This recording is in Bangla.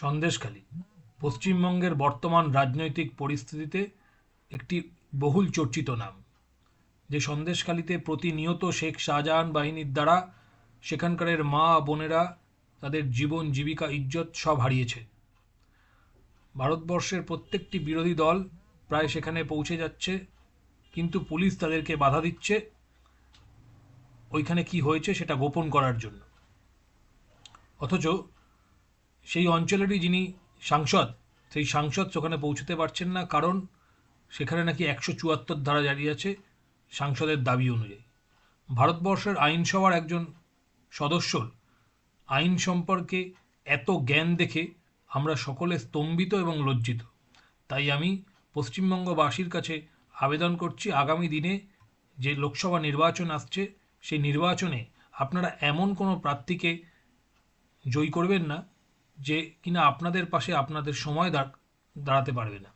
সন্দেশখালী, পশ্চিমবঙ্গের বর্তমান রাজনৈতিক পরিস্থিতিতে একটি বহুল চর্চিত নাম, যে সন্দেশখালীতে প্রতিনিয়ত শেখ শাহজাহান বাহিনীর দ্বারা সেখানকারের মা বোনেরা তাদের জীবন, জীবিকা, ইজ্জত সব হারিয়েছে। ভারতবর্ষের প্রত্যেকটি বিরোধী দল প্রায় সেখানে পৌঁছে যাচ্ছে, কিন্তু পুলিশ তাদেরকে বাধা দিচ্ছে। ওইখানে কি হয়েছে সেটা গোপন করার জন্য। অথচ সেই অঞ্চলেরই যিনি সাংসদ, সেই সাংসদ সেখানে পৌঁছতে পারছেন না কারণ সেখানে নাকি একশো চুয়াত্তর ধারা জারি আছে সাংসদের দাবি অনুযায়ী। ভারতবর্ষের আইনসভার একজন সদস্যর আইন সম্পর্কে এত জ্ঞান দেখে আমরা সকলে স্তম্ভিত এবং লজ্জিত। তাই আমি পশ্চিমবঙ্গবাসীর কাছে আবেদন করছি আগামী দিনে যে লোকসভা নির্বাচন আসছে, সেই নির্বাচনে আপনারা এমন কোনো প্রার্থীকে জয়ী করবেন না যে কিনা আপনাদের পাশে আপনাদের সময় দাঁড়াতে পারবে না।